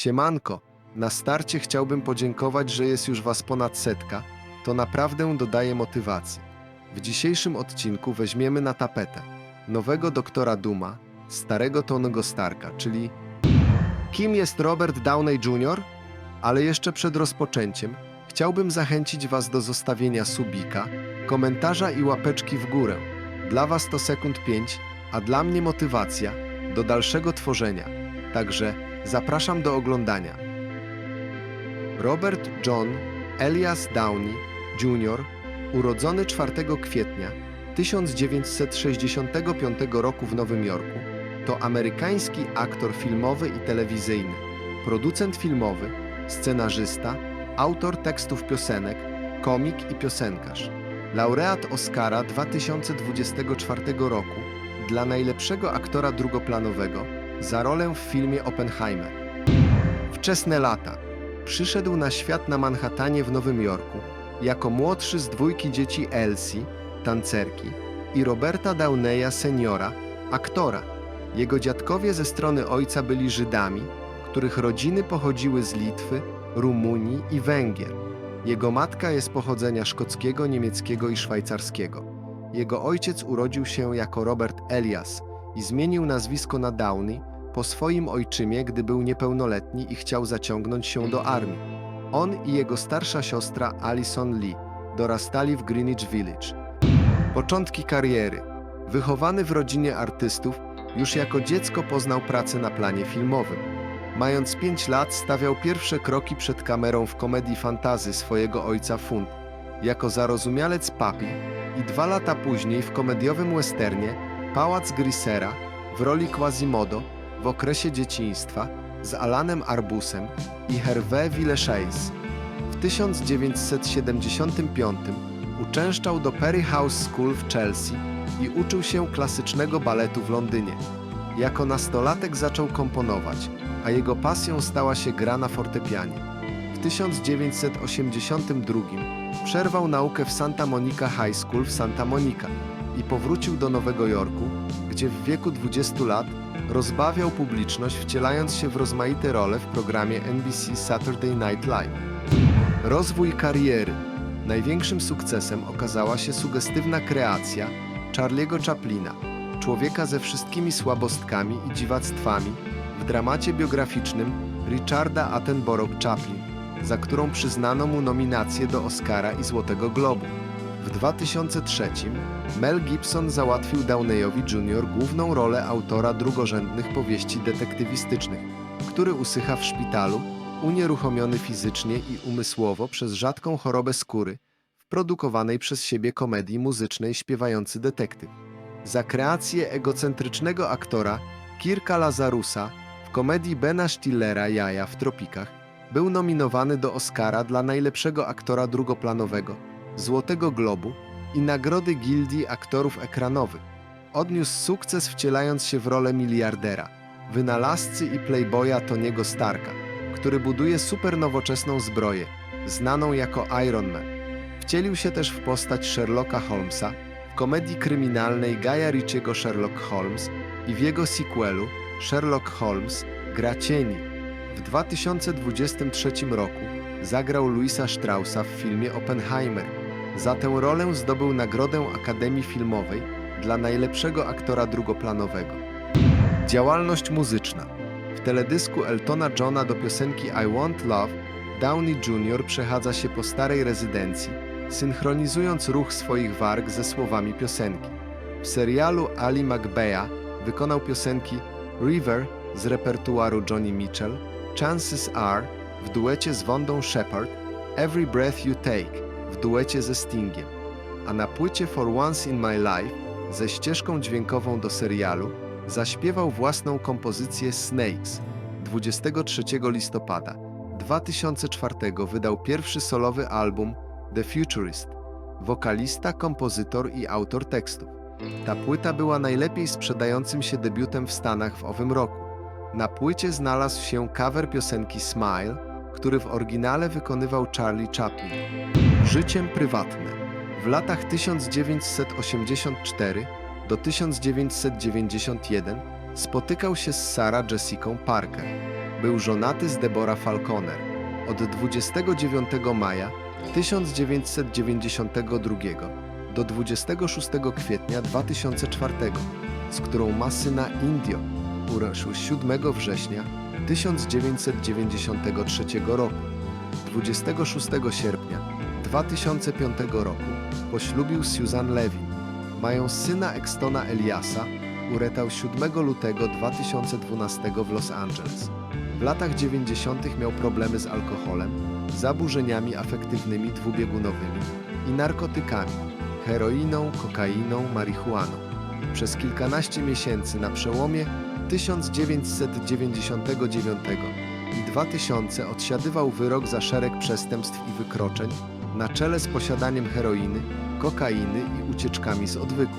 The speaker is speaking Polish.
Siemanko, na starcie chciałbym podziękować, że jest już Was ponad setka. To naprawdę dodaje motywacji. W dzisiejszym odcinku weźmiemy na tapetę nowego doktora Duma, starego Tonego Starka, czyli kim jest Robert Downey Jr.? Ale jeszcze przed rozpoczęciem chciałbym zachęcić Was do zostawienia subika, komentarza i łapeczki w górę. Dla Was to sekund 5, a dla mnie motywacja do dalszego tworzenia. Także zapraszam do oglądania. Robert John Elias Downey Jr., urodzony 4 kwietnia 1965 roku w Nowym Jorku, to amerykański aktor filmowy i telewizyjny, producent filmowy, scenarzysta, autor tekstów piosenek, komik i piosenkarz. Laureat Oscara 2024 roku dla najlepszego aktora drugoplanowego za rolę w filmie Oppenheimer. Wczesne lata. Przyszedł na świat na Manhattanie w Nowym Jorku jako młodszy z dwójki dzieci Elsie, tancerki, i Roberta Downeya seniora, aktora. Jego dziadkowie ze strony ojca byli Żydami, których rodziny pochodziły z Litwy, Rumunii i Węgier. Jego matka jest pochodzenia szkockiego, niemieckiego i szwajcarskiego. Jego ojciec urodził się jako Robert Elias i zmienił nazwisko na Downey po swoim ojczymie, gdy był niepełnoletni i chciał zaciągnąć się do armii. On i jego starsza siostra Alison Lee dorastali w Greenwich Village. Początki kariery. Wychowany w rodzinie artystów, już jako dziecko poznał pracę na planie filmowym. Mając 5 lat stawiał pierwsze kroki przed kamerą w komedii fantazy swojego ojca Fund, jako zarozumialec Papi i dwa lata później w komediowym westernie Pałac Grisera w roli Quasimodo w okresie dzieciństwa z Alanem Arbusem i Hervé Villechaize. W 1975 uczęszczał do Perry House School w Chelsea i uczył się klasycznego baletu w Londynie. Jako nastolatek zaczął komponować, a jego pasją stała się gra na fortepianie. W 1982 przerwał naukę w Santa Monica High School w Santa Monica i powrócił do Nowego Jorku, gdzie w wieku 20 lat rozbawiał publiczność wcielając się w rozmaite role w programie NBC Saturday Night Live. Rozwój kariery. Największym sukcesem okazała się sugestywna kreacja Charlie'ego Chaplina, człowieka ze wszystkimi słabostkami i dziwactwami w dramacie biograficznym Richarda Attenborough Chaplin, za którą przyznano mu nominację do Oscara i Złotego Globu. W 2003 Mel Gibson załatwił Downeyowi Jr. główną rolę autora drugorzędnych powieści detektywistycznych, który usycha w szpitalu, unieruchomiony fizycznie i umysłowo przez rzadką chorobę skóry, w produkowanej przez siebie komedii muzycznej Śpiewający detektyw. Za kreację egocentrycznego aktora Kirka Lazarusa w komedii Bena Stillera Jaja w Tropikach był nominowany do Oscara dla najlepszego aktora drugoplanowego, Złotego Globu i Nagrody Gildii Aktorów Ekranowych. Odniósł sukces wcielając się w rolę miliardera, wynalazcy i playboya Tony'ego Starka, który buduje supernowoczesną zbroję, znaną jako Iron Man. Wcielił się też w postać Sherlocka Holmesa w komedii kryminalnej Gaja Ritchiego Sherlock Holmes i w jego sequelu Sherlock Holmes Gra Cieni. W 2023 roku zagrał Louisa Straussa w filmie Oppenheimer. Za tę rolę zdobył Nagrodę Akademii Filmowej dla najlepszego aktora drugoplanowego. Działalność muzyczna. W teledysku Eltona Johna do piosenki I Want Love Downey Jr. przechadza się po starej rezydencji, synchronizując ruch swoich warg ze słowami piosenki. W serialu Ali McBeya wykonał piosenki River z repertuaru Johnny Mitchell, Chances Are w duecie z Wondą Shepard, Every Breath You Take w duecie ze Stingiem, a na płycie For Once in My Life ze ścieżką dźwiękową do serialu zaśpiewał własną kompozycję Snakes. 23 listopada 2004 wydał pierwszy solowy album The Futurist, wokalista, kompozytor i autor tekstów. Ta płyta była najlepiej sprzedającym się debiutem w Stanach w owym roku. Na płycie znalazł się cover piosenki Smile, który w oryginale wykonywał Charlie Chaplin. Życiem prywatne. W latach 1984 do 1991 spotykał się z Sarah Jessica Parker. Był żonaty z Deborah Falconer. Od 29 maja 1992 do 26 kwietnia 2004, z którą ma syna Indio, urodził 7 września 1993 roku. 26 sierpnia 2005 roku poślubił Susan Levin. Mają syna Extona Eliasa, uretał 7 lutego 2012 w Los Angeles. W latach 90. miał problemy z alkoholem, zaburzeniami afektywnymi dwubiegunowymi i narkotykami, heroiną, kokainą, marihuaną. Przez kilkanaście miesięcy na przełomie 1999 i 2000 odsiadywał wyrok za szereg przestępstw i wykroczeń na czele z posiadaniem heroiny, kokainy i ucieczkami z odwyku.